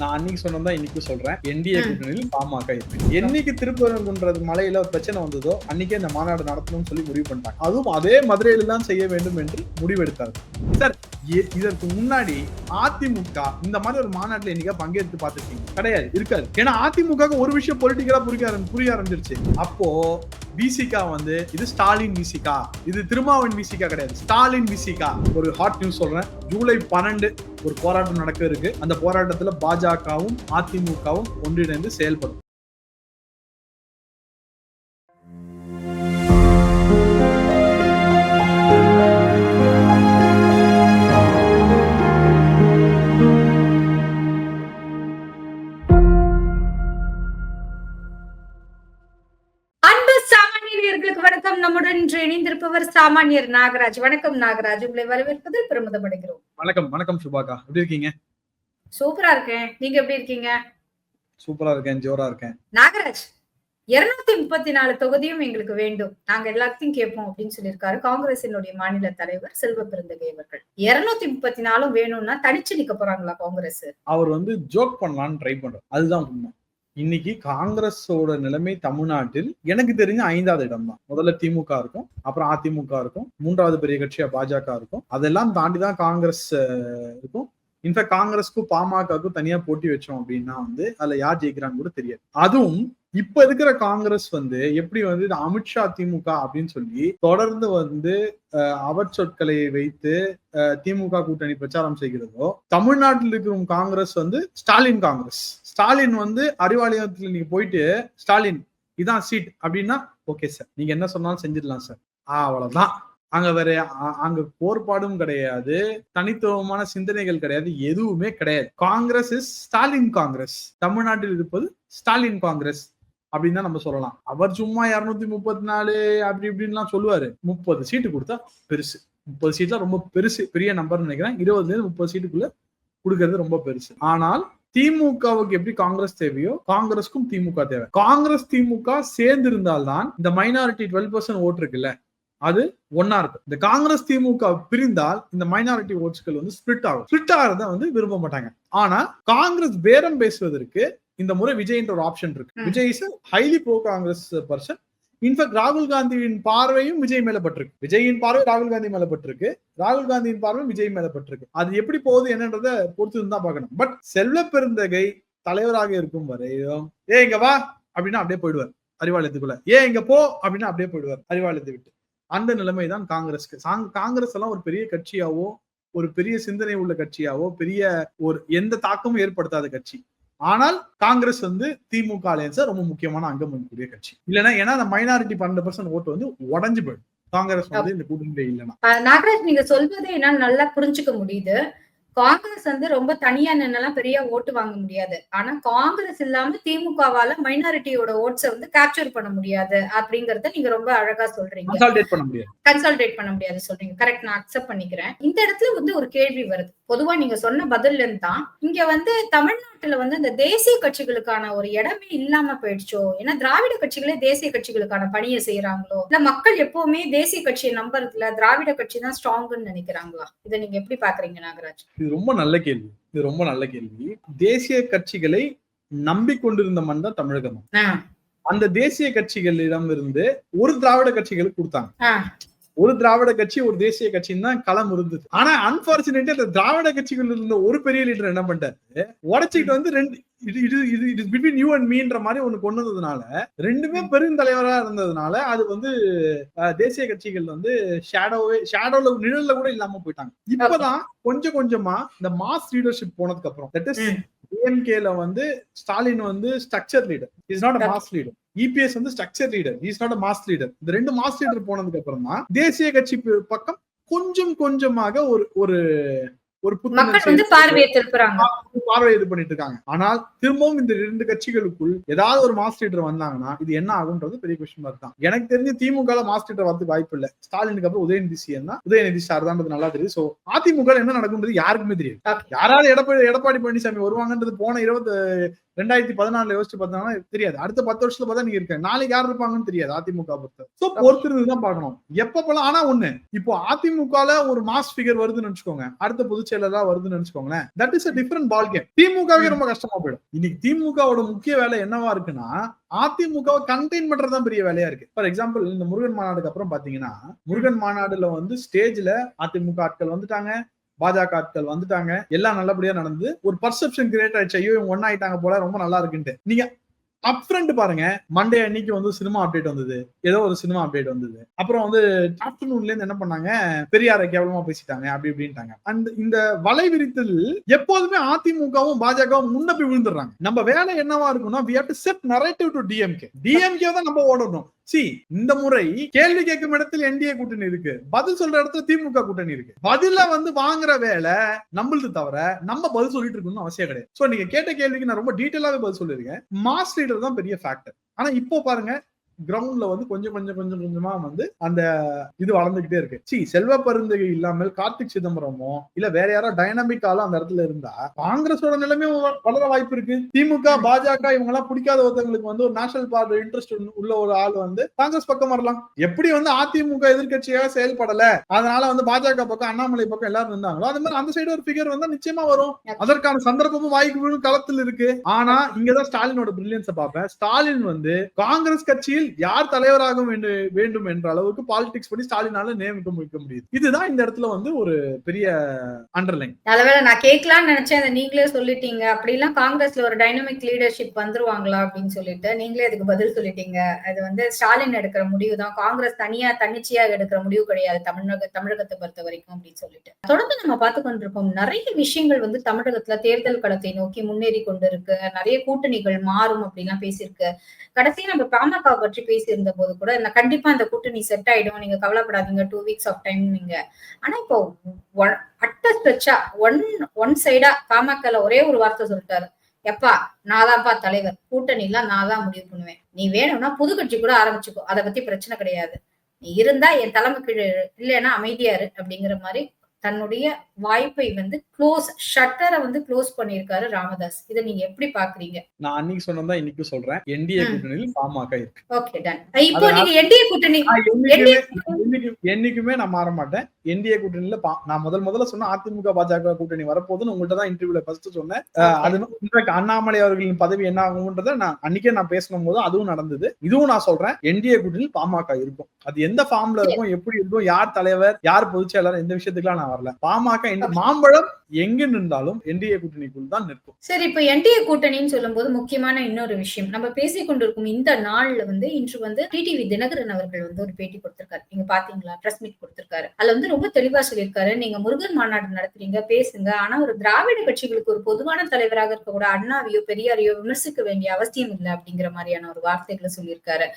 நான் அன்னைக்கு சொன்னதான் இன்னைக்கு சொல்றேன். என்டிஏ கூட்டணியில் பாமக இருக்கு. என்னைக்கு திருப்பரங்குன்றது மலையில ஒரு பிரச்சனை வந்ததோ அன்னைக்கே இந்த மாநாடு நடத்தணும்னு சொல்லி முடிவு பண்ணிட்டாங்க. அதுவும் அதே மதுரையில தான் செய்ய வேண்டும் என்று முடிவெடுத்தார் சார் இதற்கு முன்னாடி அதிமுக இந்த மாதிரி ஒரு மாநாட்டில் என்னைக்கா பங்கேற்று பார்த்துருக்கீங்க? கிடையாது இருக்காது. ஏன்னா அதிமுக ஒரு விஷயம் பொலிட்டிக்கலா புரிய ஆரம்பி- புரிய ஆரம்பிச்சிருச்சு. அப்போ விசிகா வந்து இது ஸ்டாலின் விசிகா இது திருமாவன் விசிகா கிடையாது. ஸ்டாலின் விசிகா ஒரு ஹாட் நியூஸ் சொல்றேன். ஜூலை பன்னெண்டு ஒரு போராட்டம் நடக்க இருக்கு. அந்த போராட்டத்துல பாஜகவும் அதிமுகவும் ஒன்றிணைந்து செயல்படும். இன்று இணைந்திருப்பவர் சாமானியர் நாகராஜ். வணக்கம் நாகராஜ். உங்களை வரவேற்பதில் பெருமிதப்படுகிறோம். வணக்கம் வணக்கம் சுபாகா. எப்படி இருக்கீங்க? சூப்பரா இருக்கேன். நீங்க எப்படி இருக்கீங்க? சூப்பரா இருக்கேன் ஜோரா இருக்கேன். நாகராஜ் இருநூத்தி முப்பத்தி நாலு தொகுதியும் எங்களுக்கு வேண்டும். நாங்க எல்லாத்தையும் கேட்போம் அப்படின்னு சொல்லியிருக்காரு காங்கிரசினுடைய மாநில தலைவர் செல்வ பெருந்தகை அவர்கள். இருநூத்தி முப்பத்தி நாலும் வேணும்னா தனிச்சு நிக்க போறாங்களா காங்கிரஸ்? அவர் வந்து ஜோக் பண்ணலாம்னு ட்ரை பண்றார். அதுதான் உண்மை. இன்னைக்கு காங்கிரஸோட நிலைமை தமிழ்நாட்டில் எனக்கு தெரிஞ்ச ஐந்தாவது இடம் தான் முதல்ல திமுக இருக்கும் அப்புறம் அதிமுக இருக்கும் மூன்றாவது பெரிய கட்சியா பாஜக இருக்கும். அதெல்லாம் தாண்டி தான் காங்கிரஸ் இருக்கும். இன்ஃபேக்ட் காங்கிரஸ்க்கும் பாமகவுக்கும் தனியா போட்டி வச்சோம் அப்படின்னா வந்து அதுல யார் ஜெயிக்கிறான்னு கூட தெரியாது. அதுவும் இப்ப இருக்கிற காங்கிரஸ் வந்து எப்படி வந்து இந்த அமித்ஷா திமுக அப்படின்னு சொல்லி தொடர்ந்து வந்து அஹ், அவச்சொற்களை வைத்து திமுக கூட்டணி பிரச்சாரம் செய்கிறதோ தமிழ்நாட்டில் இருக்கிற காங்கிரஸ் வந்து ஸ்டாலின் காங்கிரஸ். ஸ்டாலின் வந்து அறிவாலயத்துல நீங்க போயிட்டு ஸ்டாலின் இதான் சீட். அப்படின்னா ஓகே சார். நீங்க என்ன சொன்னாலும் செஞ்சிடலாம் சார். அவ்வளவுதான். அங்க வேற அங்க கோட்பாடும் கிடையாது. தனித்துவமான சிந்தனைகள் கிடையாது. எதுவுமே கிடையாது. காங்கிரஸ் இஸ் ஸ்டாலின் காங்கிரஸ் தமிழ்நாட்டில் இருப்பது ஸ்டாலின் காங்கிரஸ் அப்படின்னு தான் நம்ம சொல்லலாம். அவர் சும்மா இருநூத்தி முப்பத்தி நாலு அப்படி இப்படின்லாம் சொல்லுவாரு. முப்பது சீட்டு கொடுத்தா பெருசு. முப்பது சீட்லாம் ரொம்ப பெருசு. பெரிய நம்பர்னு நினைக்கிறேன். இருபதுல இருந்து முப்பது சீட்டுக்குள்ள கொடுக்கறது ரொம்ப பெருசு. ஆனால் திமுகவுக்கு எப்படி காங்கிரஸ் தேவையோ காங்கிரஸ்க்கும் திமுக தேவை. காங்கிரஸ் திமுக சேர்ந்து இருந்தால்தான் இந்த மைனாரிட்டி டுவெல் பர்சன்ட் ஓட்டு இருக்குல்ல அது ஒன்னா இருக்கும். இந்த காங்கிரஸ் திமுக பிரிந்தால் இந்த மைனாரிட்டி ஓட்ஸ்கள் வந்து ஸ்பிளிட் ஆகும். ஸ்பிளிட் ஆகிறத வந்து விரும்ப மாட்டாங்க. ஆனா காங்கிரஸ் பேரம் பேசுவதற்கு இந்த முறை விஜய்ன்ற ஒரு ஆப்ஷன் இருக்கு. Vijay is highly pro Congress person in fact ராகுல் காந்தியின் பார்வையும் விஜய் மேல பட்டிருக்கு. விஜயின் பார்வை ராகுல் காந்தி மேல பட்டிருக்கு. ராகுல் காந்தியின் பார்வை விஜய் மேல பட்டிருக்கு. அது எப்படி போகுது என்னன்றத பொறுத்து தான் பார்க்கணும். பட் செல்வ பெருந்தகை தலைவராக இருக்கும் வரையும் ஏ இங்க வா அப்படின்னா அப்படியே போயிடுவார். அறிவாலயத்துக்குள்ள ஏ இங்க போ அப்படின்னா அப்படியே போயிடுவார். அறிவாலயத்தை விட்டு. அந்த நிலைமை தான் காங்கிரஸ்க்கு. சாங்- காங்கிரஸ் எல்லாம் ஒரு பெரிய கட்சியாவோ ஒரு பெரிய சிந்தனை உள்ள கட்சியாவோ பெரிய ஒரு எந்த தாக்கமும் ஏற்படுத்தாத கட்சி. ஆனால் காங்கிரஸ் வந்து திமுக அலையன்ஸ ரொம்ப முக்கியமான அங்கம் வகிக்கக்கூடிய கட்சி. இல்லைன்னா ஏன்னா அந்த மைனாரிட்டி பன்னெண்டு பர்சன்ட் ஓட்டு வந்து உடஞ்சு போயிடும். காங்கிரஸ் வந்து இந்த கூட்டணியில இல்லைன்னா. நாகராஜ் நீங்க சொல்வதை என்னால நல்லா புரிஞ்சுக்க முடியுது. காங்கிரஸ் வந்து ரொம்ப தனியா நின்னெல்லாம் பெரிய ஓட்டு வாங்க முடியாது. ஆனா காங்கிரஸ் இல்லாம திமுகவால மைனாரிட்டியோட ஓட்ஸை வந்து கேப்சர் பண்ண முடியாது அப்படிங்கறத நீங்க ரொம்ப அழகா சொல்றீங்க. கன்சால்டேட் பண்ண முடியாது. கன்சல்டேட் பண்ண முடியாது சொல்றீங்க. கரெக்ட் நான் அக்செப்ட் பண்ணிக்கிறேன். இந்த இடத்துல வந்து ஒரு கேள்வி வருது. பொதுவா நீங்க சொன்ன இருந்து தான். இங்க வந்து தமிழ்நாட்டுல வந்து இந்த தேசிய கட்சிகளுக்கான ஒரு இடமே இல்லாம போயிடுச்சோ? ஏன்னா திராவிட கட்சிகளே தேசிய கட்சிகளுக்கான பணியை செய்யறாங்களோ இல்ல மக்கள் எப்பவுமே தேசிய கட்சியை நம்புறதுல திராவிட கட்சி தான் ஸ்ட்ராங்குன்னு நினைக்கிறாங்களா? இதை நீங்க எப்படி பாக்குறீங்க நாகராஜ்? இது ரொம்ப நல்ல கேள்வி. இது ரொம்ப நல்ல கேள்வி. தேசிய கட்சிகளை நம்பிக்கொண்டிருந்த மண் தான் தமிழகம்? அந்த தேசிய கட்சிகளிடம் இருந்து ஒரு திராவிட கட்சிகளுக்கு கொடுத்தாங்க. ஒரு திராவிட கட்சி ஒரு தேசிய கட்சின்னு தான் களம் இருந்தது. ஆனா அன்பார்ச்சுனேட்லி அந்த திராவிட கட்சிகள் இருந்த ஒரு பெரிய லீடர் என்ன பண்ணிட்டாரு? உடச்சிக்கிட்டு வந்து ரெண்டு இது இது இது இது பிட்வீன் யூ அண்ட் மீன்ற மாதிரி ஒண்ணு கொண்டு வந்ததுனால ரெண்டுமே பெருந்தலைவரா இருந்ததுனால அது வந்து தேசிய கட்சிகள் வந்து ஷேடோவே ஷேடோல நிழல்ல கூட இல்லாம போயிட்டாங்க. இப்பதான் கொஞ்சம் கொஞ்சமா இந்த மாஸ் லீடர்ஷிப் போனதுக்கு அப்புறம் தட் இஸ். டிஎம்கேல வந்து ஸ்டாலின் வந்து structure leader is not Okay. Mass leader EPS வந்து structure leader is not mass leader இந்த ரெண்டு மாஸ் லீடர் போனதுக்கு அப்புறம் தான் தேசிய கட்சி பக்கம் கொஞ்சம் கொஞ்சமாக ஒரு ஒரு ஒரு மக்கள் வந்து பார்வையை திருப்புறாங்க இது பண்ணிட்டு இருக்காங்க. ஆனால் திரும்பவும் இந்த ரெண்டு கட்சிகளுக்குள் ஏதாவது ஒரு மாஸ் லீடர் வந்தாங்கன்னா இது என்ன ஆகுன்றது பெரிய கொஸ்டின் மார்க் தான். எனக்கு தெரிஞ்சு திமுக மாஸ் லீடர் வரதுக்கு வாய்ப்பு இல்ல. ஸ்டாலினுக்கு அப்புறம் உதயநிதி சிஎம் தான். உதயநிதி சார் தான் நல்லா தெரியும் சோ அதிமுக என்ன நடக்கும்ன்றது யாருக்குமே தெரியாது. யாராவது எடப்பாடி எடப்பாடி பழனிசாமி வருவாங்கன்றது போன இருபத்தி ரெண்டாயிரத்தி பதினாலுல யோசிச்சு பார்த்தாங்கன்னா தெரியாது. அடுத்த பத்து வருஷத்துல பார்த்தா நீங்க இருக்க. நாளைக்கு யார் இருப்பாங்கன்னு தெரியாது அதிமுக பொறுத்த. சோ பொறுத்திருந்து தான் பார்க்கணும். எப்பப்பெல்லாம் ஆனா ஒண்ணு. இப்போ அதிமுகல ஒரு மாஸ் ஃபிகர் வருதுன்னு வச்சுக்கோங்க. அடுத்த பொதுச் செயலரா வருதுன்னு நினைச்சுக்கோங்களேன். That is a different ball game திமுகவே ரொம்ப கஷ்டமா போயிடும். இன்னைக்கு திமுகவோட முக்கிய வேலை என்னவா இருக்குன்னா அதிமுகவை கண்டெயின் பண்றதுதான் பெரிய வேலையா இருக்கு. ஃபார் எக்ஸாம்பிள் இந்த முருகன் மாநாடுக்கு அப்புறம் பாத்தீங்கன்னா முருகன் மாநாடுல வந்து ஸ்டேஜ்ல அதிமுக ஆட்கள் வந்துட்டாங்க பாஜக ஆட்கள் வந்துட்டாங்க எல்லாம் நல்லபடியா நடந்து ஒரு பர்செப்ஷன் கிரியேட் ஆயிடுச்சு. ஐயோ இவங்க ஒன்னாயிட்டாங்க போல ரொம்ப நல்லா இருக்குன்ட்டு. நீங்க அப்ரண்ட் பாருங்க மண்டே அன்னைக்கு வந்து சினிமா அப்டேட் வந்தது. ஏதோ ஒரு சினிமா அப்டேட் வந்தது. அப்புறம் வந்து ஆஃப்டர்நூன்ல இருந்து என்ன பண்ணாங்க பெரியாரை கேவலமா பேசிட்டாங்க அப்படி இப்படின்ட்டாங்க. அண்ட் இந்த வலை விரித்தல் எப்போதுமே அதிமுகவும் பாஜகவும் முன்ன போய் விழுந்துடுறாங்க. நம்ம வேலை என்னவா இருக்கும்னா we have to set narrative to DMK DMK தான் நம்ம ஓடணும். சி இந்த முறை கேள்வி கேட்கும் இடத்தில் என்டிஏ கூட்டணி இருக்கு. பதில் சொல்ற இடத்துல திமுக கூட்டணி இருக்கு. பதில வந்து வாங்குற வேலை நம்மளது தவிர நம்ம பதில் சொல்லிட்டு இருக்கணும்னு அவசியம் கிடையாது. சோ நீங்க கேட்ட கேள்விக்கு நான் ரொம்ப டீட்டெயிலாவே பதில் சொல்லிருக்கேன் மாஸ் லீடர் தான் பெரிய ஃபேக்டர் ஆனா இப்போ பாருங்க கிரவுண்ட்ல வந்து கொஞ்சம் கொஞ்சம் கொஞ்சம் கொஞ்சமா வந்து அந்த இது வளர்ந்துகிட்டே இருக்கு. சி செல்வ பருந்தகை இல்லாமல் கார்த்திக் சிதம்பரமோ இல்ல வேற யாரோ டைனமிக் ஆளும் அந்த இடத்துல இருந்தா காங்கிரஸோட நிலைமையும் வளர வாய்ப்பு இருக்கு. திமுக பாஜக இவங்க எல்லாம் பிடிக்காத ஒருத்தவங்களுக்கு வந்து ஒரு நேஷனல் பார்ட்டி இன்ட்ரெஸ்ட் உள்ள ஒரு ஆள் வந்து காங்கிரஸ் பக்கம் வரலாம். எப்படி வந்து அதிமுக எதிர்க்கட்சியாக செயல்படல அதனால வந்து பாஜக பக்கம் அண்ணாமலை பக்கம் எல்லாரும் இருந்தாங்களோ அது மாதிரி அந்த சைடு ஒரு ஃபிகர் வந்தா நிச்சயமா வரும். அதற்கான சந்தர்ப்பமும் வாய்ப்பு களத்தில் இருக்கு. ஆனா இங்கதான் ஸ்டாலினோட பிரில்லியன்ஸ பார்ப்பேன். ஸ்டாலின் வந்து காங்கிரஸ் கட்சியில் யார் தலைவராக வேண்டும் என்ற அளவுக்கு பாலிடிக்ஸ் படி ஸ்டாலினால நியமிக்க முடிக்க முடியுது. இதுதான் இந்த இடத்துல வந்து ஒரு பெரிய அண்டர்லைன் நல்லவேளை நான் கேட்கலாம்னு நினைச்சேன். அதை நீங்களே சொல்லிட்டீங்க. அப்படிலாம் காங்கிரஸ்ல ஒரு டைனமிக் லீடர்ஷிப் வந்துருவாங்களா அப்படின்னு சொல்லிட்டு நீங்களே அதுக்கு பதில் சொல்லிட்டீங்க. அது வந்து ஸ்டாலின் எடுக்கிற முடிவு தான் காங்கிரஸ் தனியா தன்னிச்சையா எடுக்கிற முடிவு கிடையாது தமிழக தமிழகத்தை பொறுத்த வரைக்கும் அப்படின்னு சொல்லிட்டு. தொடர்ந்து நம்ம பார்த்து கொண்டிருக்கோம் நிறைய விஷயங்கள் வந்து தமிழகத்துல தேர்தல் களத்தை நோக்கி முன்னேறி கொண்டிருக்கு. நிறைய கூட்டணிகள் மாறும் அப்படிலாம் பேசியிருக்கு. கடைசியா நம்ம பாமக பற்றி பேசியிருந்த போது கூட இந்த கண்டிப்பா இந்த கூட்டணி செட் ஆயிடும். நீங்க கவலைப்படாதீங்க. டூ வீக்ஸ் ஆஃப் டைம் நீங்க. ஆனா இப்போ அட்ட ஸ்ட்ரெச்சா ஒன் ஒன் சைடா பாமகல ஒரே ஒரு வார்த்தை சொல்லிட்டாரு. எப்பா நான் தான்ப்பா தலைவர். கூட்டணிலாம் நான் தான் முடிவு பண்ணுவேன். நீ வேணும்னா புது கட்சி கூட ஆரம்பிச்சுக்கோ. அதை பத்தி பிரச்சனை கிடையாது. நீ இருந்தா என் தலைமை கீழே இல்லைன்னா அமைதியாரு அப்படிங்கிற மாதிரி தன்னுடைய வாய்ப்பை வந்து க்ளோஸ் ஷட்டரை வந்து க்ளோஸ் பண்ணியிருக்காரு ராமதாஸ். இதை நீங்க எப்படி பாக்குறீங்க? நான் அன்னைக்கு சொன்னதான் இன்னைக்கு சொல்றேன். என்டிஏ. கூட்டணியில் பாமக இருக்கு. ஓகே டன் இப்போ நீங்க என்டிஏ கூட்டணி என்னைக்குமே என்னைக்கு- என்னைக்குமே நான் மாற மாட்டேன். என்டிஏ கூட்டணியில நான் முதல் முதல்ல சொன்ன அதிமுக பாஜக கூட்டணி வரப்போகுதுன்னு உங்கள்கிட்ட தான் இன்டர்வியூல ஃபர்ஸ்ட் சொன்னேன். அது அண்ணாமலை அவர்களின் பதவி என்ன ஆகும்ன்றத நான் அன்னைக்கே நான் பேசணும் போது அதுவும் நடந்தது. இதுவும் நான் சொல்றேன். என்டிஏ கூட்டணியில் பாமக இருக்கும். அது எந்த ஃபார்ம்ல இருக்கும் எப்படி இருக்கும் யார் தலைவர் யார் பொதுச் செயலாளர் எந்த விஷயத்துக்குலாம் நான் வரல. பாமக இந்த மாம்பழம் எங்க நின்றாலும் என்டிஏ கூட்டணிக்குள் தான் நிற்கும். சரி இப்ப என்டிஏ கூட்டணின்னு சொல்லும்போது முக்கியமான இன்னொரு விஷயம். நம்ம பேசிக் கொண்டிருக்கும் இந்த நாள்ல வந்து இன்று வந்து டிடிவி தினகரன் அவர்கள் வந்து ஒரு பேட்டி கொடுத்திருக்காரு. நீங்க பாத்தீங்களா? பிரஸ் மீட் கொடுத்திருக்காரு. அதுல வந்து ரொம்ப தெளிவா சொல்லியிருக்காரு. நீங்க முருகன் மாநாடு நடத்துறீங்க பேசுங்க. ஆனா ஒரு திராவிட கட்சிகளுக்கு ஒரு பொதுவான தலைவராக இருக்கக்கூட அண்ணாவையோ பெரியாரையோ விமர்சிக்க வேண்டிய அவசியம் இல்லை அப்படிங்கிற மாதிரியான ஒரு வார்த்தைகளை சொல்லியிருக்காரு.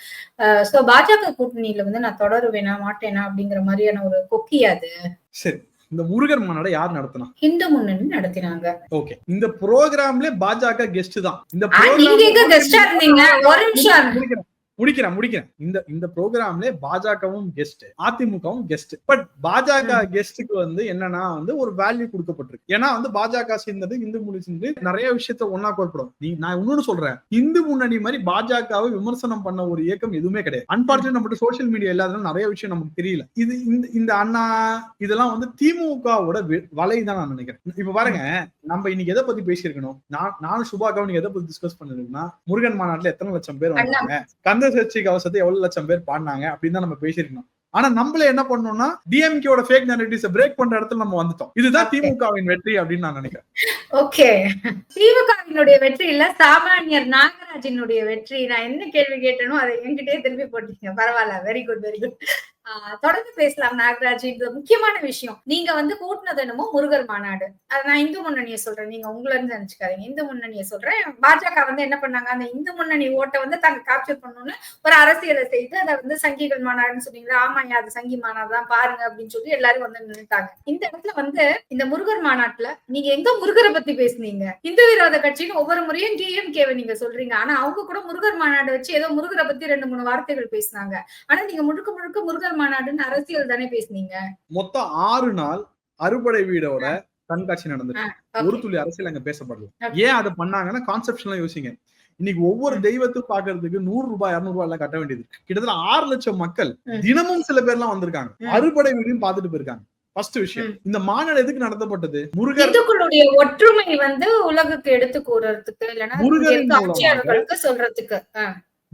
சோ பாஜக கூட்டணியில வந்து நான் தொடருவேனா மாட்டேனா அப்படிங்கிற மாதிரியான ஒரு கொக்கியாது சரி இந்த முருகர் மாநாடை யார் நடத்தினா? இந்து முன்னணி நடத்தினாங்க. ஓகே இந்த ப்ரோக்ராம்ல பாஜக கெஸ்ட் தான். இந்த ஆ, நீங்க கெஸ்டா இருந்தீங்க? ஒரு நிமிஷம். முடிக்கிறேன் முடிக்கிறேன். இந்த இந்த ப்ரோக்ராம்ல பாஜகவும் கெஸ்ட் அதிமுகவும் கெஸ்ட் பட் பாஜக கெஸ்டுக்கு வந்து என்னன்னா வந்து ஒரு வேல்யூ கொடுக்கப்பட்டிருக்கு. ஏன்னா வந்து பாஜக சேர்ந்தது இந்து முன்னணி சேர்ந்து நிறைய விஷயத்த ஒன்னா கோர்ப்படும். நீ நான் இன்னொன்னு சொல்றேன். இந்து முன்னணி மாதிரி பாஜகவை விமர்சனம் பண்ண ஒரு இயக்கம் எதுவுமே கிடையாது. அன்பார்ச்சுனேட் நம்மகிட்ட சோஷியல் மீடியா இல்லாதனால நிறைய விஷயம் நமக்கு தெரியல. இது இந்த இந்த அண்ணா இதெல்லாம் வந்து திமுகவோட வலை தான் நான் நினைக்கிறேன். இப்ப பாருங்க நம்ம இன்னைக்கு எதை பத்தி பேசியிருக்கணும்? நான் நானும் சுபாக்காவும் நீங்க எதை பத்தி டிஸ்கஸ் பண்ணிருக்கோம்னா முருகன் மாநாட்டுல எத்தனை லட்சம் பேர் வந்தாங்க கந்த சர்ச்சை கவசத்தை எவ்வளவு லட்சம் பேர் பாடினாங்க அப்படின்னு தான் நம்ம பேசியிருக்கணும். ஆனா நம்மள என்ன பண்ணோம்னா டிஎம்கேவோட ஃபேக் நெரட்டிவ்ஸ் பிரேக் பண்ற இடத்துல நம்ம வந்துட்டோம். இதுதான் திமுகவின் வெற்றி அப்படின்னு நான் நினைக்கிறேன். ஓகே திமுகவினுடைய வெற்றி இல்ல சாமானியர் நாகராஜினுடைய வெற்றி. நான் என்ன கேள்வி கேட்டனோ அதை என்கிட்டயே திருப்பி போட்டீங்க. பரவாயில்ல வெரி குட் வெரி குட் தொடர்ந்து பேசலாம் நாகராஜ் இந்த முக்கியமான விஷயம். நீங்க வந்து கூட்டினது என்னமோ முருகர் மாநாடு. அதை நான் இந்து முன்னணியை சொல்றேன். நீங்க உங்களை இருந்து நினைச்சுக்காதீங்க. இந்து முன்னணியை சொல்றேன். பாஜக வந்து என்ன பண்ணாங்க? அந்த இந்து முன்னணி ஓட்டை வந்து தாங்க காப்சர் பண்ணணும்னு ஒரு அரசியலை செய்து அதை வந்து சங்கிகள் மாநாடுன்னு சொன்னீங்களா? ஆமா அது சங்கி மாநாடு தான் பாருங்க அப்படின்னு சொல்லி எல்லாரும் வந்து நின்றுட்டாங்க இந்த இடத்துல வந்து இந்த முருகர் மாநாட்டுல நீங்க எங்க முருகரை பத்தி பேசுனீங்க? இந்து விரோத கட்சின்னு ஒவ்வொரு முறையும் டிஎம்கேவை நீங்க சொல்றீங்க. ஆனா அவங்க கூட முருகர் மாநாடு வச்சு ஏதோ முருகரை பத்தி ரெண்டு மூணு வார்த்தைகள் பேசினாங்க. ஆனா நீங்க முழுக்க முழுக்க முருகர் மாநாடுன்னு அரசியல் தானே பேசுனீங்க? மொத்தம் ஆறு நாள் அறுபடை வீடோட கண்காட்சி Okay. ஒரு துளி அரசியல் அங்க பேசப்படல. ஏன் அதை பண்ணாங்கன்னா கான்செப்ஷன்லாம் யோசிங்க. இன்னைக்கு ஒவ்வொரு தெய்வத்தையும் பாக்குறதுக்கு நூறு ரூபாய் இருநூறு ரூபாய் எல்லாம் கட்ட வேண்டியது. கிட்டத்தட்ட ஆறு லட்சம் மக்கள். தினமும் சில பேர்லாம் வந்திருக்காங்க. ம். அறுபடை வீடையும் பார்த்துட்டு போயிருக்காங்க. ஃபர்ஸ்ட் விஷயம். இந்த மாநாடு எதுக்கு நடத்தப்பட்டது? முருகர் ஒற்றுமை வந்து உலகுக்கு எடுத்து கூறறதுக்கு இல்லைன்னா சொல்றதுக்கு.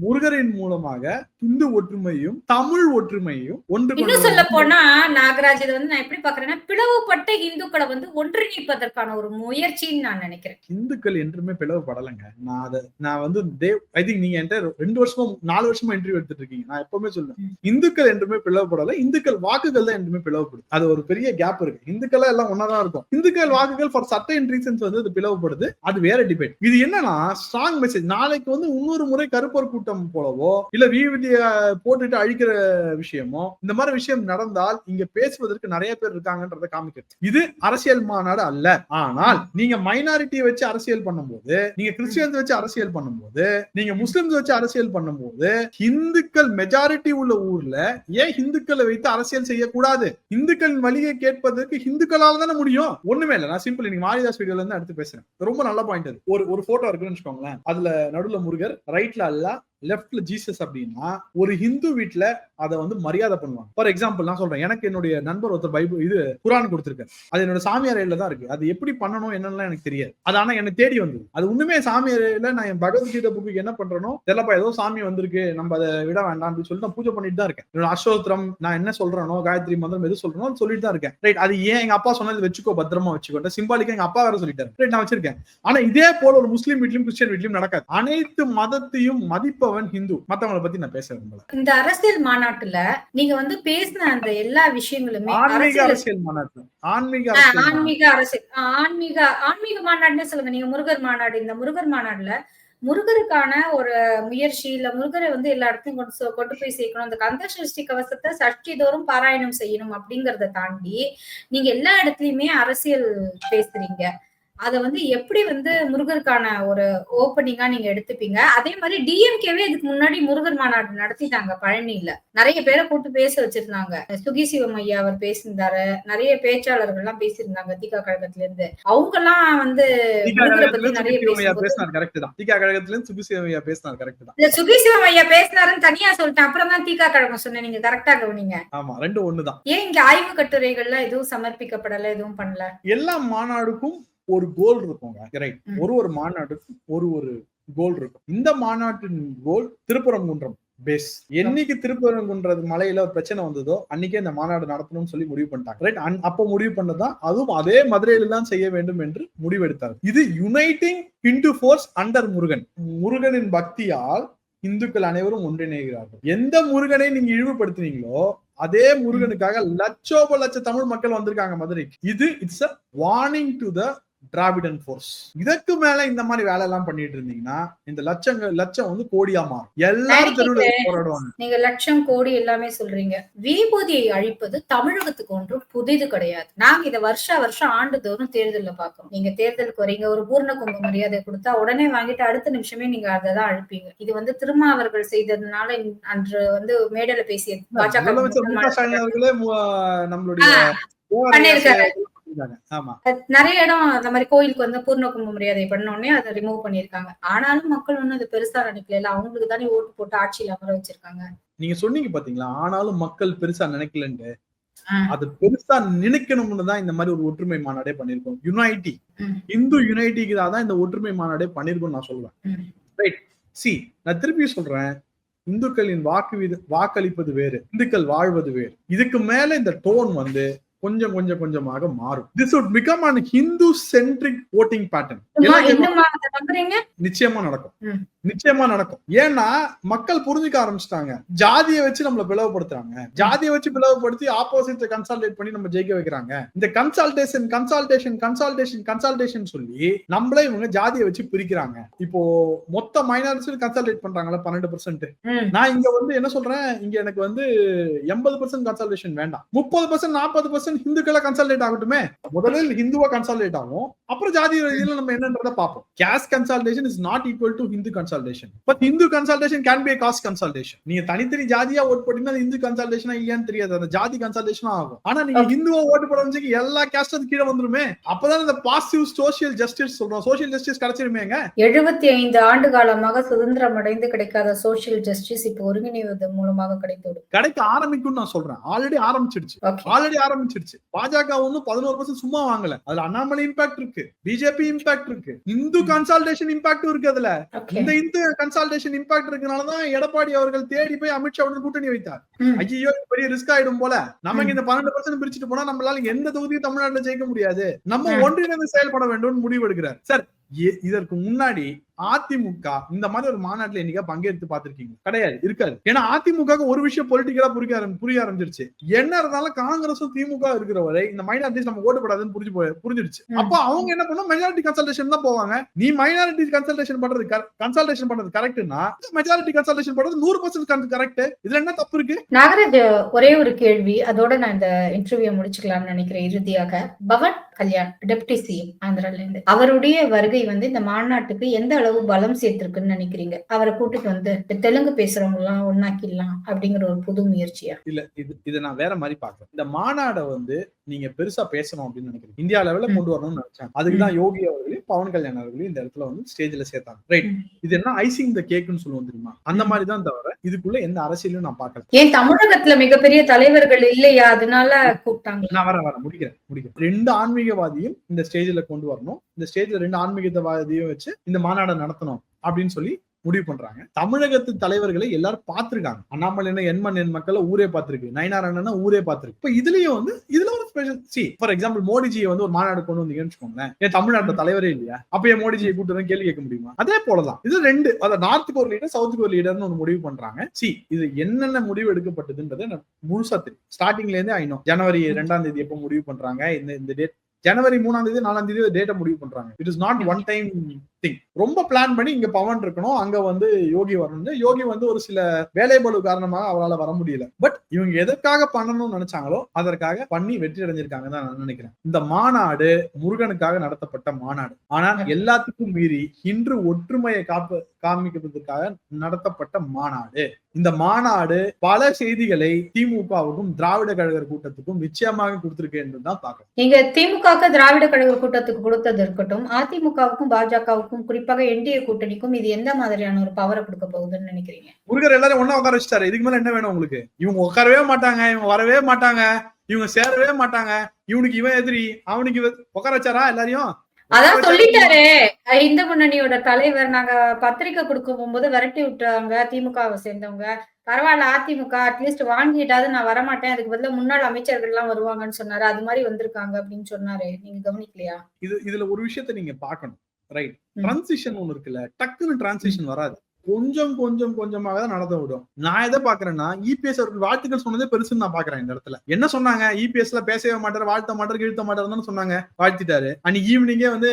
முருகரின் மூலமாக இந்து ஒற்றுமையும் தமிழ் ஒற்றுமையும் ஒன்று இன்னும் சொல்ல போனா நாகராஜ் இதை வந்து நான் எப்படி பாக்குறேன்னா பிளவுபட்ட இந்துக்களை வந்து ஒன்றிணைப்பதற்கான ஒரு முயற்சின்னு நான் நினைக்கிறேன். இந்துக்கள் என்றுமே பிளவுபடலைங்க. நான் அதை நான் வந்து தேவ் ஐ திங்க் நீங்க என்கிட்ட ரெண்டு வருஷமா நாலு வருஷமா இன்டர்வியூ எடுத்துட்டு இருக்கீங்க. நான் எப்பவுமே சொல்லுவேன். இந்துக்கள் என்றுமே பிளவுபடல இந்துக்கள் வாக்குகள் தான் என்றுமே பிளவுபடுது. அது ஒரு பெரிய கேப் இருக்கு. இந்துக்கள் எல்லாம் ஒன்னாதான் இருக்கும். இந்துக்கள் வாக்குகள் ஃபார் சர்டைன் ரீசன்ஸ் வந்து அது பிளவுபடுது. அது வேற டிபேட் இது என்னன்னா ஸ்ட்ராங் மெசேஜ் நாளைக்கு வந்து இன்னொரு முறை கருப்பர் கூட்டம் போலவோ இல்ல வீதிய போட்டுட்டு அழிக்கிற விஷயமோ இந்த மாதிரி விஷயம் நடந்தால் இங்க பேசுவதற்கு நிறைய பேர் இருக்காங்கன்றதை காமிக்கிறது. இது அரசியல் மாநாடு அல்ல. ஆனால் நீங்க மைனாரிட்டியை வச்சு அரசியல் பண்ணும்போது நீங்க கிறிஸ்டியன்ஸ் வச்சு அரசியல் பண்ணும்போது நீங்க முஸ்லிம்ஸ் வச்சு அரசியல் பண்ணும்போது இந்துக்கள் மெஜாரிட்டி உள்ள ஊர்ல ஏன் இந்துக்களை வைத்து அரசியல் செய்யக்கூடாது? இந்துக்களின் வழியை கேட்பதற்கு இந்துக்களால தானே முடியும். ஒண்ணுமே இல்ல. நான் சிம்பிள் நீங்க மாரிதாஸ் வீடியோல இருந்து எடுத்து பேசுறேன். ரொம்ப நல்ல பாயிண்ட் அது. ஒரு ஒரு போட்டோ இருக்குன்னு வச்சுக்கோங்களேன். அதுல நடுவுல முருகர் ரைட்ல அல்ல லெஃப்ட்ல ஜீசஸ் அப்படின்னா ஒரு ஹிந்து வீட்டுல அதை வந்து மரியாதை பண்ணுவாங்க. ஃபார் எக்ஸாம்பிள் நான் சொல்றேன். எனக்கு என்னுடைய நண்பர் ஒருத்தர் பைபிள் இது குரான் கொடுத்துருக்கேன் அது என்னோட சாமியார் அறையில தான் இருக்கு. அது எப்படி பண்ணணும் என்னன்னு எனக்கு தெரியாது. அது ஆனா என்னை தேடி வந்தது. அது ஒண்ணுமே சாமியார் அறையில நான் என் பகவத்கீதை புக்கு என்ன பண்றேனோ தெரியலப்பா ஏதோ சாமி வந்திருக்கு நம்ம அதை விட வேண்டாம் அப்படின்னு சொல்லிட்டு நான் பூஜை பண்ணிட்டு தான் இருக்கேன். என்னோட அசோத்திரம் நான் என்ன சொல்றேனோ காயத்ரி மந்திரம் எது சொல்றேனோ சொல்லிட்டு தான் இருக்கேன். ரைட் அது ஏன் எங்க அப்பா சொன்னது வச்சுக்கோ பத்திரமா வச்சுக்கோ. சிம்பாலிக்கா எங்க அப்பா வேற சொல்லிட்டாரு. ரைட் நான் வச்சிருக்கேன். ஆனா இதே போல ஒரு முஸ்லீம் வீட்லயும் கிறிஸ்டியன் வீட்லயும் நடக்காது. அனைத்து மதத்தையும் மதிப்பவன் ஹிந்து. மத்தவங்களை பத்தி நான் பேச விரும்பல. இந்த அரசியல் மாநாட்டுல நீங்க வந்து பேசின அந்த எல்லா விஷயங்களுமே ஆன்மீக அரசியல் அரசியல் மாநாட்டு. ஆன்மீக அரசியல். ஆன்மீக அரசியல். ஆன்மீக ஆன்மீக மாநாடுன்னு சொல்லுங்க. நீங்க முருகர் மாநாடு. இந்த முருகர் மாநாடுல முருகருக்கான ஒரு முயற்சி இல்ல முருகரை வந்து எல்லா இடத்தையும் கொண்டு கொண்டு போய் சேர்க்கணும். அந்த கந்த சஷ்டி கவசத்தை சஷ்டி தோறும் பாராயணம் செய்யணும் அப்படிங்கறத தாண்டி நீங்க எல்லா இடத்துலயுமே அரசியல் பேசுறீங்க. அத வந்து எப்படி வந்து முருகருக்கான ஒரு ஓப்பனிங்கா நீங்க எடுத்துப்பீங்க? அதே மாதிரி டிஎம்கேவே இதுக்கு முன்னாடி முருகர் மாநாடு நடத்திட்டாங்க பழனியில. நிறைய பேரை கூட்டு பேச வச்சிருந்தாங்க. சுகி சிவம் ஐயா அவர் பேசியிருந்தாரு. நிறைய பேச்சாளர்கள் எல்லாம் பேசியிருந்தாங்க தீகா கழகத்துல இருந்து அவங்க எல்லாம் வந்து நிறைய ஐயா தீகா கழகத்துல இருந்து சுகிசிவம் ஐயா பேசினார் கரெக்ட் தான். இந்த சுகி சிவம் ஐயா பேசினாருன்னு தனியா சொல்லிட்டேன். அப்புறம் தான் தீகா கழகம் சொன்னேன். நீங்க கரெக்டா கவனிங்க. ஆமா ரெண்டும் ஒண்ணுதான். ஏன் இங்க ஆய்வு கட்டுரைகள்லாம் எதுவும் சமர்ப்பிக்கப்படல எதுவும் பண்ணல? எல்லா மாநாடுக்கும் ஒரு கோல் இருக்குங்க. ரைட். ஒரு ஒரு மாநாட்டுக்கும் ஒரு ஒரு கோல் இருக்கும். இந்த மாநாட்டின் கோல் திருப்பரங்குன்றம். பேஸ் என்னைக்கு திருப்பரங்குன்றது மலையில ஒரு பிரச்சனை வந்ததோ அன்னைக்கே இந்த மாநாடு நடத்தணும்னு சொல்லி முடிவு பண்ணிட்டாங்க. ரைட் அப்ப முடிவு பண்ணதான் அதுவும் அதே மதுரையில தான் செய்ய வேண்டும் என்று முடிவெடுத்தார் இது uniting into force under Murugan. முருகனின் பக்தியால் இந்துக்கள் அனைவரும் ஒன்றிணைகிறார்கள். எந்த முருகனை நீங்க இழிவுபடுத்துனீங்களோ அதே முருகனுக்காக லட்சோப லட்ச தமிழ் மக்கள் வந்திருக்காங்க மதுரைக்கு. இது it's a warning to the Dravidian force இதற்கு மேல இந்த மாதிரி வேலை எல்லாம் பண்ணிட்டு இருந்தீங்கன்னா இந்த லட்சங்கள் லட்சம் வந்து கோடியா மாறும். எல்லாரும் தெருவில் போராடுவாங்க. நீங்க லட்சம் கோடி எல்லாமே சொல்றீங்க. விபூதியை அழிப்பது தமிழகத்துக்கு ஒன்றும் புதிது கிடையாது. நாங்க இதை வருஷ வருஷம் ஆண்டுதோறும் தேர்தல்ல பாக்கோம் நீங்க தேர்தலுக்கு வரீங்க ஒரு பூர்ண கும்ப மரியாதை கொடுத்தா உடனே வாங்கிட்டு அடுத்த நிமிஷமே நீங்க அதை தான் அழிப்பீங்க. இது வந்து திருமா அவர்கள் செய்ததுனால அன்று வந்து மேடையில பேசிய பாஜக நம்மளுடைய நிறைய இடம் அந்த மாதிரி கோயிலுக்கு வந்து பூர்ண கும்ப மரியாதை பண்ண உடனே அதை ரிமூவ் பண்ணிருக்காங்க ஆனாலும் மக்கள் ஒன்னும் அதை பெருசா நினைக்கல அவங்களுக்கு தானே ஓட்டு போட்டு ஆட்சியில அமர வச்சிருக்காங்க. நீங்க சொன்னீங்க பாத்தீங்களா ஆனாலும் மக்கள் பெருசா நினைக்கலன்ட்டு. அது பெருசா நினைக்கணும்னு தான் இந்த மாதிரி ஒரு ஒற்றுமை மாநாடே பண்ணிருக்கோம் யுனைட்டி. இந்து யுனைட்டிக்கு தான் இந்த ஒற்றுமை மாநாடே பண்ணிருக்கோம் நான் சொல்லுவேன் ம். ரைட் சி நான் திருப்பி சொல்றேன் இந்துக்களின் வாக்கு வாக்களிப்பது வேறு இந்துக்கள் வாழ்வது வேறு. இதுக்கு மேல இந்த டோன் வந்து கொஞ்சம் கொஞ்சம் கொஞ்சமாக மாறும். This would become an Hindu centric voting pattern நிச்சயமா நடக்கும். நிச்சயமா நடக்கும். ஏன்னா மக்கள் புரிஞ்சுக்க ஆரம்பிச்சிட்டாங்க. ஜாதியை வச்சு நம்மள பிளவுபடுத்துறாங்க. ஜாதியை வச்சு பிளவுபடுத்தி ஆப்போசிட் கன்சால்டேட் பண்ணி நம்ம ஜெயிக்க வைக்கிறாங்க. இந்த கன்சால்டேஷன் கன்சால்டேஷன் கன்சால்டேஷன் கன்சால்டேஷன் சொல்லி நம்மளே இவங்க ஜாதியை வச்சு பிரிக்கிறாங்க. இப்போ மொத்த மைனாரிட்டி கன்சால்டேட் பண்றாங்கல்ல பன்னெண்டு பர்சன்ட். நான் இங்க வந்து என்ன சொல்றேன்? இங்க எனக்கு வந்து எண்பது பர்சன்ட் கன்சல்டேஷன் வேண்டாம். முப்பது பர்சன்ட் நாற்பது பர்சன்ட் ஹிந்துக்களை கன்சல்டேட் ஆகட்டுமே. முதலில் ஹிந்துவா கன்சல்டேட் ஆகும் அப்புறம் ஜாதி ரீதியில நம்ம என்னன்றத பார்ப்போம். Caste consultation is not equal to Hindu consultation consultation but Hindu consultation can be caste consultation நீங்க தனித்தனி ஜாதியா ஓட் போட்டீங்கன்னா இந்து கன்சல்டேஷனா இல்லையான்னு தெரியாது. அந்த ஜாதி கன்சல்டேஷனா ஆகும். ஆனா நீங்க இந்துவா ஓட்டு போட வச்சு எல்லா கேஸ்ட் அது கீழே வந்துருமே. அப்பதான் இந்த பாசிட்டிவ் சோசியல் ஜஸ்டிஸ் சொல்றோம். சோசியல் ஜஸ்டிஸ் கிடைச்சிருமேங்க எழுபத்தி ஐந்து ஆண்டு காலமாக சுதந்திரம் அடைந்து கிடைக்காத சோசியல் ஜஸ்டிஸ் இப்போ ஒருங்கிணைவது மூலமாக கிடைத்துவிடும். கிடைக்க ஆரம்பிக்கும்னு நான் சொல்றேன். ஆல்ரெடி ஆரம்பிச்சிடுச்சு. ஓகே ஆல்ரெடி ஆரம்பிச்சிடுச்சு. பாஜக ஒன்னும் பதினோரு பர்சன்ட் சும்மா வாங்கல. அதுல அண்ணாமலை இம்பாக்ட் இருக்கு. பிஜேபி இம்பாக்ட் இருக்கு. இந்து கன்சல்டேஷன் இம்பாக்ட் இருக்கு அதுல. இந்த இந்து கன்சல்டேஷன் இம்பாக்ட் இருக்கனாலதான் எடப்பாடி அவர்கள் தேடி போய் அமித்ஷாவுடன் கூட்டணி வைத்தார். ஐயோ பெரிய ரிஸ்க் ஆயிடும் போல. நமக்கு இந்த பன்னெண்டு பர்சன்ட் பிரிச்சுட்டு போனா நம்மளால எந்த தொகுதியும் தமிழ்நாட்டுல ஜெயிக்க முடியாது. நம்ம. ஒன்றிணைந்து செயல்பட வேண்டும் முடிவு எடுக்கிறார். சார் இதற்கு முன்னாடி அதிமுக இந்த மாதிரி ஒரு மாநாட்டுல என்னைக்கா பங்கேற்று பார்த்திருக்கீங்க? கிடையாது இருக்காது. ஏன்னா அதிமுக ஒரு விஷயம் பொலிட்டிக்கலா புரிய புரிய ஆரம்பிச்சிருச்சு. என்ன இருந்தாலும் காங்கிரஸும் திமுக இருக்கிற வரை இந்த மைனாரிட்டிஸ் நம்ம ஓட்டுப்படாதுன்னு புரிஞ்சு புரிஞ்சிருச்சு. அப்ப அவங்க என்ன பண்ணும் மெஜாரிட்டி கன்சல்டேஷன் தான் போவாங்க. நீ மைனாரிட்டி கன்சல்டேஷன் பண்றது கன்சல்டேஷன் பண்றது கரெக்ட்னா மெஜாரிட்டி கன்சல்டேஷன் பண்றது நூறு பர்சன்ட் கரெக்ட் இதுல என்ன தப்பு இருக்கு? நாகராஜ் ஒரே ஒரு கேள்வி. அதோட நான் இந்த இன்டர்வியூ முடிச்சுக்கலாம்னு நினைக்கிறேன் இறுதியாக. பவன் கல்யாண் டெப்டி சிஎம் ஆந்திரால இருந்து அவருடைய வருகை வந்து இந்த மாநாட்டுக்கு எந்த அளவு பலம் சேர்த்திருக்குன்னு நினைக்கிறீங்க? அவரை கூட்டிட்டு வந்து இந்த தெலுங்கு பேசுறவங்க எல்லாம் ஒன்னாக்கிடலாம் அப்படிங்கிற ஒரு புது முயற்சியா? இல்ல இது இதை நான் வேற மாதிரி பாக்குறேன் இந்த மாநாடை வந்து நீங்க பெருசா பேசணும் அப்படின்னு நினைக்கிறீங்க. இந்தியா லெவல்ல. கொண்டு வரணும்னு நினைச்சாங்க. அதுக்குதான் யோகி அவர்களையும் பவன் கல்யாண் அவர்களையும் இந்த இடத்துல வந்து ஸ்டேஜ்ல சேர்த்தாங்க. ரைட். இது என்ன ஐசிங் த கேக்குன்னு சொல்லுவோம் தெரியுமா? அந்த. மாதிரி தான் தவிர இதுக்குள்ள எந்த அரசியலும் நான் பார்க்கல. ஏன் தமிழகத்துல மிகப்பெரிய தலைவர்கள் இல்லையா? அதனால கூப்பிட்டாங்களா நான் வர வர முடிக்கிறேன் முடிக்கிறேன். ரெண்டு ஆன்மீகவாதியும் இந்த ஸ்டேஜ்ல கொண்டு வரணும். இந்த ஸ்டேஜ்ல ரெண்டு ஆன்மீகத்தவாதியும் வச்சு இந்த மாநாடை நடத்தணும் அப்படின்னு சொல்லி முடிவு பண்றாங்க. தமிழகத்து தலைவர்களை எல்லாரும் பார்த்திருக்காங்க. அண்ணாமலை என்ன எண்மண் எண் மக்களை ஊரே பார்த்திருக்கு. நயனார் அண்ணனா ஊரே பார்த்திருக்கு. இப்ப இதுலயும் வந்து இதுல ஒரு ஸ்பெஷல் சி ஃபார் எக்ஸாம்பிள் மோடிஜியை வந்து ஒரு மாநாடு கொண்டு வந்தீங்கன்னு வச்சுக்கோங்களேன். ஏன் தமிழ்நாட்டுல தலைவரே இல்லையா? அப்ப ஏன் மோடிஜியை கூட்டு வந்து கேள்வி கேட்க முடியுமா? அதே போலதான். இது ரெண்டு அதாவது நார்த்துக்கு ஒரு லீடர் சவுத்துக்கு ஒரு லீடர்னு ஒரு முடிவு பண்றாங்க. சி இது என்னென்ன முடிவு எடுக்கப்பட்டதுன்றது நான் முழுசா தெரியும். ஸ்டார்டிங்ல இருந்தே ஐநோ ஜனவரி ரெண்டாம் தேதி எப்போ முடிவு பண்றாங்க? இந்த இந்த டேட் ஜனவரி மூணாம் தேதி நாலாம் தேதி டேட்டை முடிவு பண்றாங்க. It is not one time thing ரொம்ப பிளான் பண்ணி இங்க பவன் இருக்கணும். அங்க வந்து யோகி வரணும் யோகி வந்து ஒரு சில வேலை பளு காரணமாக அவரால் வர முடியல. பட் இவங்க எதற்காக பண்ணணும்னு நினைச்சாங்களோ அதற்காக பண்ணி வெற்றி அடைஞ்சிருக்காங்க தான் நான் நினைக்கிறேன். இந்த மாநாடு முருகனுக்காக நடத்தப்பட்ட மாநாடு. ஆனால் எல்லாத்துக்கும் மீறி இன்று ஒற்றுமையை காப்பு காமிக்கிறதுக்காக நடத்தப்பட்ட மாநாடு. இந்த மாநாடு பல செய்திகளை திமுகவுக்கும் திராவிட கழகர் கூட்டத்துக்கும் நிச்சயமாக கொடுத்திருக்கு என்று தான் பார்க்கணும் இங்க திமுக திராவிட கழக கூட்டத்துக்கு கொடுத்தது இருக்கட்டும் அதிமுகவுக்கும் பாஜகவுக்கும் குறிப்பாக என்டிஏ கூட்டணிக்கும் இது எந்த மாதிரியான ஒரு பவரை கொடுக்க போகுதுன்னு நினைக்கிறீங்க? முருகர் எல்லாரும் ஒண்ணா உட்கார வச்சுட்டாரு. இதுக்கு மேல என்ன வேணும் உங்களுக்கு? இவங்க உட்காரவே மாட்டாங்க. இவங்க வரவே மாட்டாங்க. இவங்க சேரவே மாட்டாங்க. இவனுக்கு இவன் எதிரி. அவனுக்கு உட்கார வச்சாரா எல்லாரையும்? அதான் சொல்லிட்டாரு. இந்து முன்னணியோட தலைவர் நாங்க பத்திரிக்கை கொடுக்க போகும்போது விரட்டி விட்டாங்க திமுகவை சேர்ந்தவங்க பரவாயில்ல அதிமுக அட்லீஸ்ட் வாங்கிட்டாவது நான் வரமாட்டேன். அதுக்கு பதிலா முன்னாள் அமைச்சர்கள் எல்லாம் வருவாங்கன்னு சொன்னாரு. அது மாதிரி வந்திருக்காங்க அப்படின்னு சொன்னாரு. நீங்க கவனிக்கலையா? இது இதுல ஒரு விஷயத்த நீங்க பார்க்கணும். ரைட். டிரான்சிஷன் ஒண்ணு இருக்குல்ல. டக்குன்னு டிரான்சிஷன் வராது. கொஞ்சம் கொஞ்சம் கொஞ்சமாக தான் நடந்து விடும். நான் எதை பாக்குறேன்னா இபிஎஸ் அவர்கள் வாழ்த்துக்கள் சொன்னதே பெருசுன்னு நான் பாக்குறேன் இந்த இடத்துல. என்ன சொன்னாங்க? இபிஎஸ்ல பேசவே மாட்டாரு வாழ்த்த மாட்டாரு இழுத்த மாட்டாருன்னு சொன்னாங்க. வாழ்த்திட்டாரு. அன்னைக்கு ஈவினிங்கே வந்து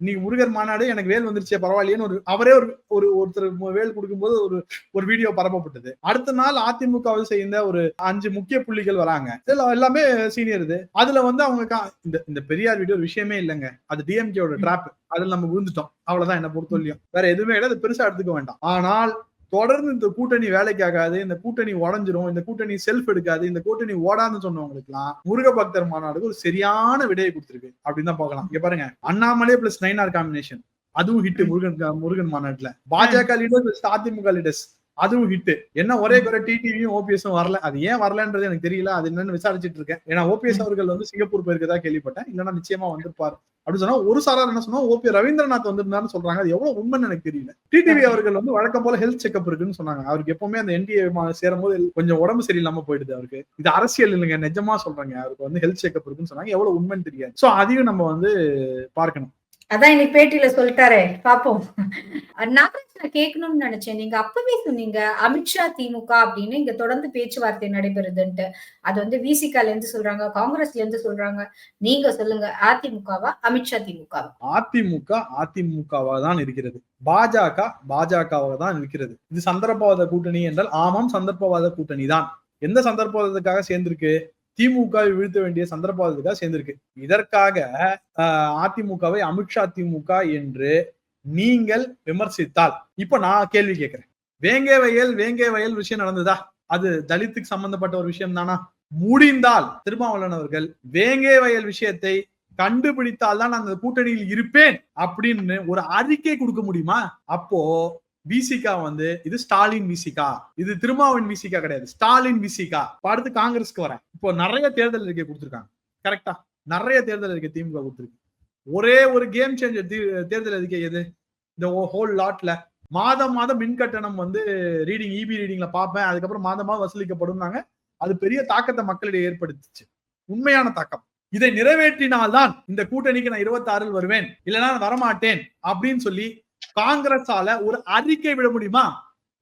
இன்னைக்கு முருகர் மாநாடு எனக்கு வேல் வந்துருச்சே பரவாயில்லையேன்னு ஒரு அவரே ஒரு ஒரு ஒருத்தர் வேல் கொடுக்கும்போது ஒரு ஒரு வீடியோ பரப்பப்பட்டது. அடுத்த நாள் அதிமுகவை சேர்ந்த ஒரு அஞ்சு முக்கிய புள்ளிகள் வராங்க. எல்லாமே சீனியர் இது. அதுல வந்து அவங்க இந்த இந்த பெரியார் வீடியோ ஒரு விஷயமே இல்லைங்க. அது டிஎம்கேவோட டிராப் அதுல நம்ம விழுந்துட்டோம். அவ்வளவுதான் என்ன பொறுத்தவரையும் வேற எதுவுமே இல்லை. அது பெருசா எடுத்துக்க வேண்டாம். ஆனால் தொடர்ந்து இந்த கூட்டணி வேலைக்கு ஆகாது இந்த கூட்டணி உடஞ்சிரும் இந்த கூட்டணி செல்ஃப் எடுக்காது இந்த கூட்டணி ஓடாதுன்னு சொன்னவங்களுக்கு எல்லாம் முருக பக்தர் மாநாடுக்கு ஒரு சரியான விடையை கொடுத்திருக்கு. அப்படின்னு தான் பார்க்கலாம். இங்க பாருங்க. அண்ணாமலை பிளஸ் நைனார் காம்பினேஷன் அதுவும் hit Murugan Murugan மாநாட்டுல. Bajaka leaders plus Adhimuka leaders அதுவும் ஹிட் என்ன ஒரே குறை டிடிவியும் ஓபிஎஸும் வரல. அது ஏன் வரலன்றது எனக்கு தெரியல. அது என்னன்னு விசாரிச்சுட்டு இருக்கேன். ஏன்னா ஓபிஎஸ் அவர்கள் வந்து சிங்கப்பூர் போயிருக்கதா கேள்விப்பட்டேன். இல்லைன்னா நிச்சயமா வந்திருப்பார். அப்படின்னு சொன்னா ஒரு சாரார் என்ன சொன்னா ஓபி ரவீந்திரநாத் வந்திருந்தாருன்னு சொல்றாங்க. அது எவ்வளவு உண்மைன்னு எனக்கு தெரியல. டிடிவி அவர்கள் வந்து வழக்கம் போல ஹெல்த் செக்அப் இருக்குன்னு சொன்னாங்க. அவருக்கு எப்பவுமே அந்த என்டிஏ சேரும் போது கொஞ்சம் உடம்பு சரியில்லாம போயிடுது அவருக்கு. இது அரசியல் இல்லைங்க. நிஜமா சொல்றாங்க. அவருக்கு வந்து ஹெல்த் செக்அப் இருக்குன்னு சொன்னாங்க. எவ்வளவு உண்மைன்னு தெரியாது. சோ அதையும் நம்ம வந்து பார்க்கணும். அதான் இன்னைக்கு பேட்டியில சொல்லிட்டாரே பாப்போம். நாகராஜ் நான் கேட்கணும்னு நினைச்சேன். நீங்க அப்பவே சொன்னீங்க அமித்ஷா திமுக அப்படின்னு இங்க தொடர்ந்து பேச்சுவார்த்தை நடைபெறுதுன்ட்டு. அது வந்து விசிகால இருந்து சொல்றாங்க காங்கிரஸ்ல இருந்து சொல்றாங்க. நீங்க சொல்லுங்க அதிமுகவா அமித்ஷா திமுகவா? அதிமுக அதிமுகவா தான் இருக்கிறது. பாஜக பாஜகவாக தான் இருக்கிறது. இது சந்தர்ப்பவாத கூட்டணி என்றால் ஆமாம் சந்தர்ப்பவாத கூட்டணி தான் எந்த சந்தர்ப்பவாதத்துக்காக சேர்ந்திருக்கு? திமுகவை வீழ்த்த வேண்டிய சந்தர்ப்பத்துக்காக சேர்ந்திருக்கு. இதற்காக அதிமுகவை அமித்ஷா திமுக என்று நீங்கள் விமர்சித்தால் இப்ப நான் கேள்வி கேட்கிறேன். வேங்கை வயல் வேங்கை வயல் விஷயம் நடந்ததா? அது தலித்துக்கு சம்பந்தப்பட்ட ஒரு விஷயம் தானா? முடிந்தால் திருமாவளவன் அவர்கள் வேங்கை வயல் விஷயத்தை கண்டுபிடித்தால் தான் நான் அந்த கூட்டணியில் இருப்பேன் அப்படின்னு ஒரு அறிக்கை கொடுக்க முடியுமா? அப்போ விசிகா வந்து இது ஸ்டாலின் விசிகா இது திருமாவின் விசிகா கிடையாது. ஸ்டாலின் விசிகா அடுத்து காங்கிரஸ்க்கு வரேன். இப்போ நிறைய தேர்தல் அறிக்கை கொடுத்துருக்காங்க. கரெக்டா நிறைய தேர்தல் அறிக்கை திமுக கொடுத்துருக்கு. ஒரே ஒரு கேம் சேஞ்சர் தேர்தல் அறிக்கை எது? இந்த ஹோல் லாட்ல மாதம் மாதம் மின் கட்டணம் வந்து ரீடிங் இபி ரீடிங்ல பார்ப்பேன். அதுக்கப்புறம் மாதம் மாதம் வசூலிக்கப்படும்னாங்க. அது பெரிய தாக்கத்தை மக்களிடையே ஏற்படுத்துச்சு. உண்மையான தாக்கம். இதை நிறைவேற்றினால்தான் இந்த கூட்டணிக்கு நான் இருபத்தி ஆறில் வருவேன். இல்லைன்னா நான் வரமாட்டேன். அப்படின்னு சொல்லி காங்கிரஸால ஒரு அறிக்கை விட முடியுமா?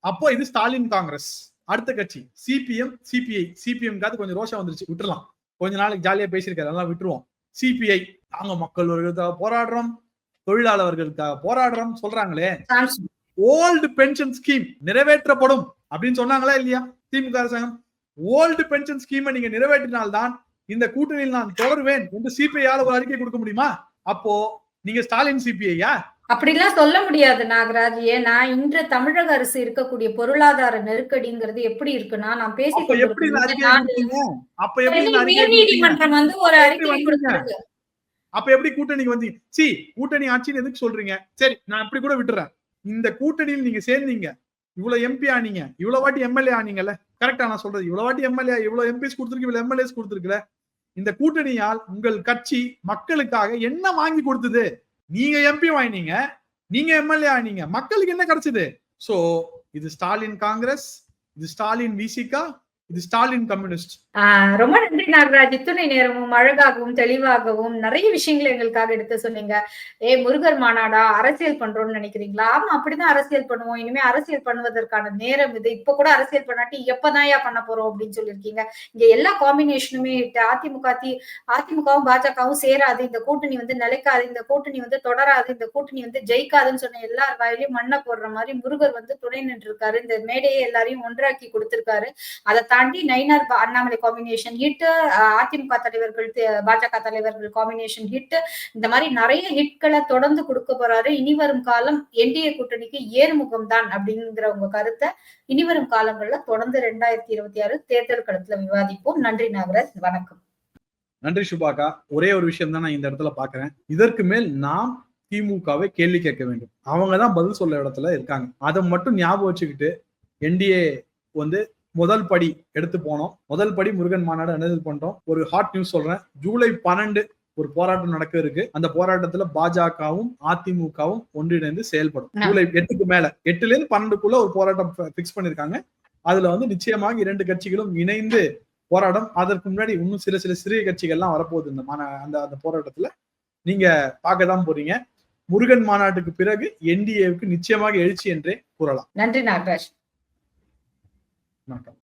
அப்போ இது ஸ்டாலின் காங்கிரஸ். அடுத்த கட்சி சிபிஎம் சிபிஐ சிபிஎம் கொஞ்சம் ரோஷம் வந்துருச்சு விட்டுலாம் கொஞ்ச நாளைக்கு ஜாலியா பேசியிருக்காரு அதெல்லாம் விட்டுருவோம். சிபிஐ நாங்க மக்கள் வர்க்கத்துக்காக போராடுறோம் தொழிலாளர்களுக்காக போராடுறோம் சொல்றாங்களே. ஓல்டு பென்ஷன் ஸ்கீம் நிறைவேற்றப்படும் அப்படின்னு சொன்னாங்களா இல்லையா திமுக அரசாங்கம்? ஓல்டு பென்ஷன் ஸ்கீமை நீங்க நிறைவேற்றினால்தான் இந்த கூட்டணியில் நான் தொடருவேன் என்று சிபிஐயால ஒரு அறிக்கை கொடுக்க முடியுமா? அப்போ நீங்க ஸ்டாலின் சிபிஐயா அப்படிலாம் சொல்ல முடியாது நாகராஜ் ஏன்னா இன்று தமிழக அரசு இருக்கக்கூடிய பொருளாதார நெருக்கடிங்கிறது எப்படி இருக்குன்னா நான் பேசி? நீதிமன்றம் வந்து ஒரு அறிக்கை? கொடுத்திருக்கு. அப்ப எப்படி கூட்டணிக்கு வந்தீங்க சி கூட்டணி ஆட்சின்னு எதுக்கு சொல்றீங்க? சரி நான் இப்படி கூட விட்டுறேன். இந்த கூட்டணியில் நீங்க சேர்ந்தீங்க. இவ்வளவு எம்பி ஆனீங்க. இவ்வளவு வாட்டி எம்எல்ஏ ஆனீங்கல்ல. கரெக்டா நான் சொல்றது. இவ்வளவு வாட்டி எம்எல்ஏ இவ்வளவு எம்பிஸ் கொடுத்துருக்கு இவ்வளவு எம்எல்ஏஸ் கொடுத்துருக்குல இந்த கூட்டணியால் உங்கள் கட்சி மக்களுக்காக என்ன வாங்கி கொடுத்தது? நீங்க எம்பி வாங்கினீங்க நீங்க எம்எல்ஏ ஆனீங்க மக்களுக்கு என்ன கிடைச்சது? சோ இது ஸ்டாலின் காங்கிரஸ் இது ஸ்டாலின் விசிகா இது ஸ்டாலின் கம்யூனிஸ்ட். ஆஹ் ரொம்ப நன்றி நாகராஜ். இத்துணை நேரமும் அழகாகவும் தெளிவாகவும் நிறைய விஷயங்களை எங்களுக்காக எடுத்து சொன்னீங்க. ஏ முருகர் மாநாடா? அரசியல் பண்றோம்னு நினைக்கிறீங்களா? ஆமா அப்படிதான் அரசியல் பண்ணுவோம். இனிமே அரசியல் பண்ணுவதற்கான நேரம் இது. இப்ப கூட அரசியல் பண்ணாட்டி எப்பதாயா பண்ண போறோம் அப்படின்னு சொல்லியிருக்கீங்க. இங்க எல்லா காம்பினேஷனுமே அதிமுக தி அதிமுகவும் பாஜகவும் சேராது. இந்த கூட்டணி வந்து நிலைக்காது. இந்த கூட்டணி வந்து தொடராது. இந்த கூட்டணி வந்து ஜெயிக்காதுன்னு சொன்ன எல்லார் வாயிலையும் மண்ணை போடுற மாதிரி முருகர் வந்து துணை நின்று இருக்காரு இந்த மேடையை எல்லாரையும் ஒன்றாக்கி கொடுத்திருக்காரு. அதை தாண்டி நயினார் அண்ணாமலை காம்பினேஷன் ஹிட் அதிமுக தலைவர்கள் பாஜக தலைவர்கள் காம்பினேஷன் ஹிட் இந்த மாதிரி நிறைய ஹிட்களை தொடர்ந்து கொடுக்க போறாரு. இனி வரும் காலம் என்டிஏ கூட்டணிக்கு ஏறுமுகம் தான் அப்படிங்கிற உங்க கருத்தை இனி வரும் காலங்கள்ல தொடர்ந்து ரெண்டாயிரத்தி இருபத்தி ஆறு தேர்தல் களத்துல விவாதிப்போம். நன்றி நாகராஜ் வணக்கம். நன்றி சுபாகா. ஒரே ஒரு விஷயம் தான் நான் இந்த இடத்துல பாக்குறேன் இதற்கு மேல் நாம் திமுகவை கேள்வி கேட்க வேண்டும். அவங்க தான் பதில் சொல்ல இடத்துல இருக்காங்க. அதை மட்டும் ஞாபகம் வச்சுக்கிட்டு என்டிஏ வந்து முதல் படி எடுத்து போனோம். முதல் படி முருகன் மாநாடு அனது பண்றோம் ஒரு ஹாட் நியூஸ் சொல்றேன். ஜூலை பன்னெண்டு ஒரு போராட்டம் நடக்க இருக்கு. அந்த போராட்டத்துல பாஜகவும் அதிமுகவும் ஒன்றிணைந்து செயல்படும். ஜூலை எட்டுக்கு மேல. எட்டுல இருந்து பன்னெண்டுக்குள்ள ஒரு போராட்டம் பிக்ஸ் பண்ணிருக்காங்க. அதுல வந்து நிச்சயமாக இரண்டு கட்சிகளும் இணைந்து போராட்டம் அதற்கு முன்னாடி இன்னும் சில சில சிறிய கட்சிகள்லாம் வரப்போகுது இந்த மாநா அந்த அந்த போராட்டத்துல. நீங்க பார்க்க தான் போறீங்க. முருகன் மாநாட்டுக்கு பிறகு என்டிஏவுக்கு நிச்சயமாக எழுச்சி என்றே கூறலாம். நன்றி நாகராஜ். வணக்கம்